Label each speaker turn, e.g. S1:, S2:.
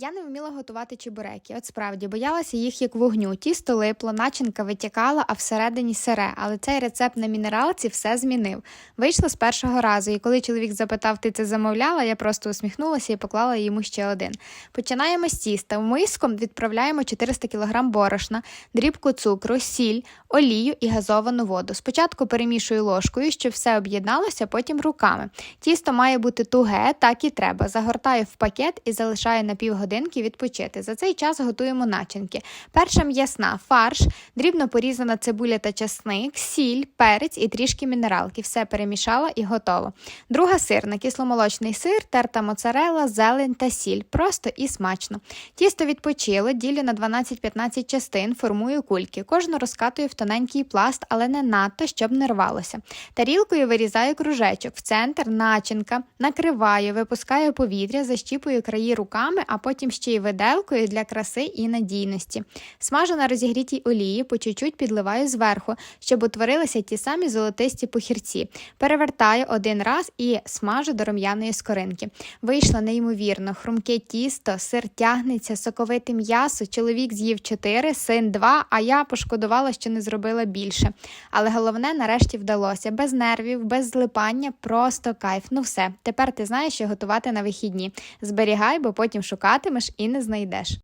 S1: Я не вміла готувати чебуреки. От справді боялася їх як вогню. Тісто липло, начинка витікала, а всередині сире. Але цей рецепт на мінералці все змінив. Вийшло з першого разу, і коли чоловік запитав, ти це замовляла, я просто усміхнулася і поклала йому ще один. Починаємо з тіста. В миску відправляємо 400 кг борошна, дрібку цукру, сіль, олію і газовану воду. Спочатку перемішую ложкою, щоб все об'єдналося, потім руками. Тісто має бути туге, так і треба. Загортаю в пакет і залишаю на півгодинки відпочити. За цей час готуємо начинки. Перша м'ясна, фарш, дрібно порізана цибуля та часник, сіль, перець і трішки мінералки. Все перемішала і готово. Друга сирна, кисломолочний сир, терта моцарела, зелень та сіль. Просто і смачно. Тісто відпочило, ділю на 12-15 частин, формую кульки. Кожну розкатую в тоненький пласт, але не надто, щоб не рвалося. Тарілкою вирізаю кружечок, в центр начинка, накриваю, випускаю повітря, защіпую краї руками, а потім ще й виделкою для краси і надійності. Смажу на розігрітій олії, по чуть-чуть підливаю зверху, щоб утворилися ті самі золотисті похірці. Перевертаю один раз і смажу до рум'яної скоринки. Вийшло неймовірно, хрумке тісто, сир тягнеться, соковите м'ясо. Чоловік з'їв 4, син 2, а я пошкодувала, що не зробила більше. Але головне нарешті вдалося без нервів, без злипання, просто кайф. Ну все, тепер ти знаєш, що готувати на вихідні. Зберігай, бо потім шукатимеш і не знайдеш.